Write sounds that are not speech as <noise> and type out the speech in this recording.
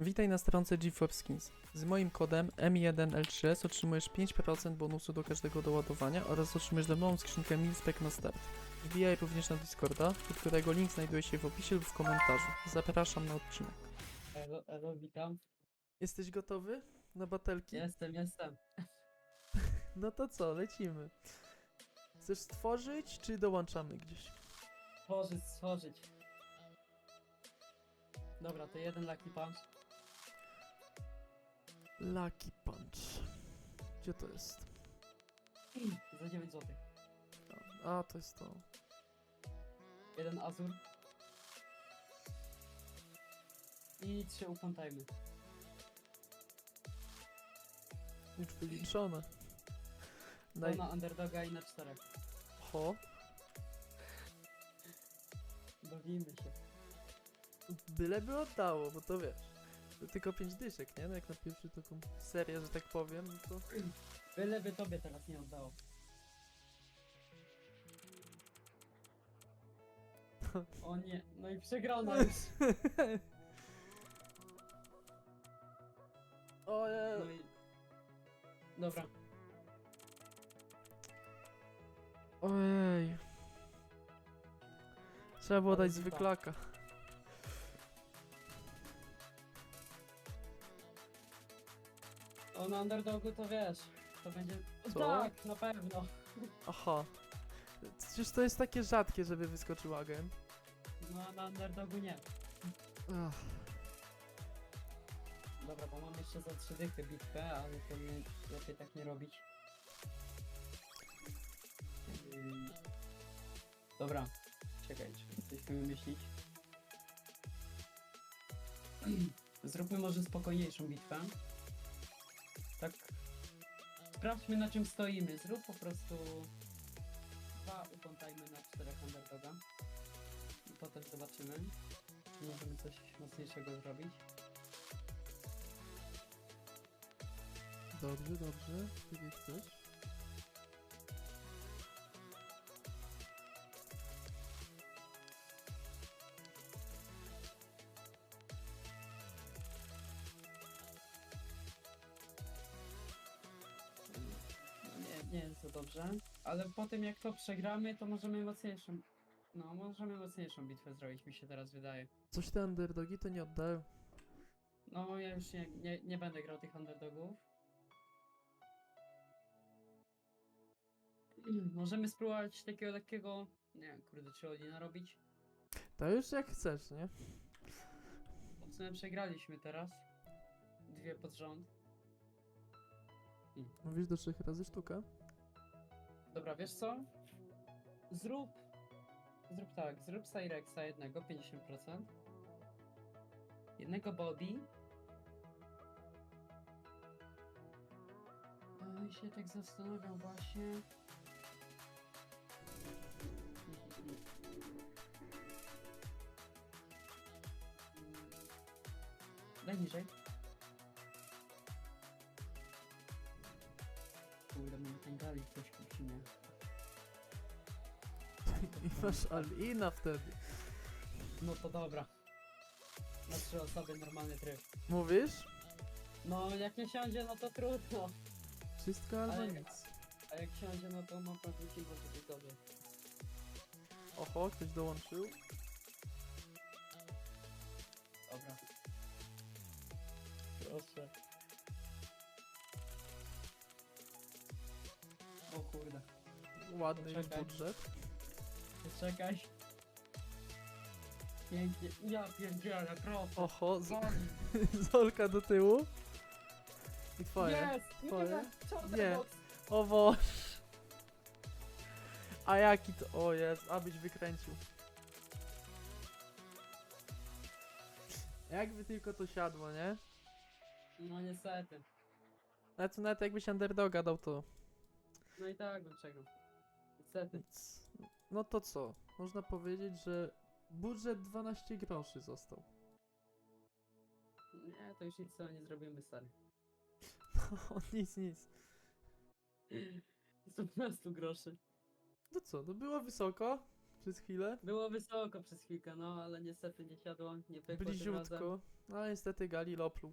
Witaj na stronce GeForce Skins. Z moim kodem M1L3S otrzymujesz 5% bonusu do każdego doładowania oraz otrzymujesz darmową skrzynkę Milspec na start. Wbijaj również na Discorda, do którego link znajduje się w opisie lub w komentarzu. Zapraszam na odcinek. Elo, elo, witam. Jesteś gotowy na batelki? Jestem, jestem. <laughs> No to co, lecimy. Chcesz stworzyć, czy dołączamy gdzieś? Stworzyć, stworzyć. Dobra, to jeden Lucky Punch. Lucky Punch. Gdzie to jest? Za 9 zł. A, to jest to. Jeden Azur. I trzy upontajmy. Już wyliczone. To Naj... na underdoga i na czterech. Ho. Bawimy się. Byleby oddało, bo to wiesz. Tylko 5 dyszek, nie? No jak na pierwszy taką serię, że tak powiem, no to... Byleby tobie teraz nie oddało. <laughs> O nie, no i przegrana <laughs> już. Ojej. No i... Dobra, Ojej. Trzeba było Ale dać dupa. zwyklaka. O na underdogu to wiesz. To będzie... Co? tak, na pewno. Aha. Przecież to jest takie rzadkie, żeby wyskoczył agent. No na underdogu nie. Ach. Dobra, bo mam jeszcze za trzy dychy bitwę, ale to nie, lepiej tak nie robić. Ym, Dobra, czekaj, czy coś wymyślić. <clears throat> Zróbmy może spokojniejszą bitwę. Sprawdźmy na czym stoimy. Zrób po prostu dwa ukontajmy na czterech underdoga. I potem zobaczymy. Czy możemy coś mocniejszego zrobić. Dobrze, dobrze. Tak jak chcesz. Nie, jest to dobrze. Ale po tym jak to przegramy, to możemy mocniejszą. No, możemy mocniejszą bitwę zrobić, mi się teraz wydaje. Coś te underdogi to nie oddają. No, ja już nie, nie, nie będę grał tych underdogów. <clears throat> Możemy spróbować takiego lekkiego. Nie wiem, kurde, czy Odina robić? To już jak chcesz, nie? Bo w sumie przegraliśmy teraz. Dwie pod rząd. Mówisz do trzech razy sztuka? Dobra, wiesz co? Zrób. Zrób tak, zrób Cyrexa jednego, 50%. Jednego Body. E, się tak zastanawiam właśnie. Daj niżej. Kurde, mam ten gali ktoś kusi mnie. I masz Alina wtedy. No to dobra. Na trzy osoby normalny tryb. Mówisz? No jak nie siądzie, no to trudno. Wszystko albo Ale- nic. A jak siądzie, no to mam pewnie może być dobrze. Oho, ktoś dołączył. Dobra. Proszę. O kurde. Ładny już Poczekaj. budżet. Czekaj. Pięknie. Ja pierdzielę, proszę. Oho, z. <laughs> Zolka do tyłu. I twoje. Jest! Twoje? Nie! Nie. O Boż. A jaki to... O jest, abyś wykręcił. Jakby tylko to siadło, nie? No niestety. Nawet, nawet jakbyś underdoga dał to... No i tak bym przegrał. Niestety. Nic. No to co? Można powiedzieć, że budżet 12 groszy został. Nie, to już nic tego nie zrobimy, stary. <laughs> No nic, nic. Z 15 groszy. No co, no było wysoko. przez chwilę. Było wysoko przez chwilkę, no ale niestety nie siadło, nie pykło tym razem. Bliziutko. No niestety Gali loplu.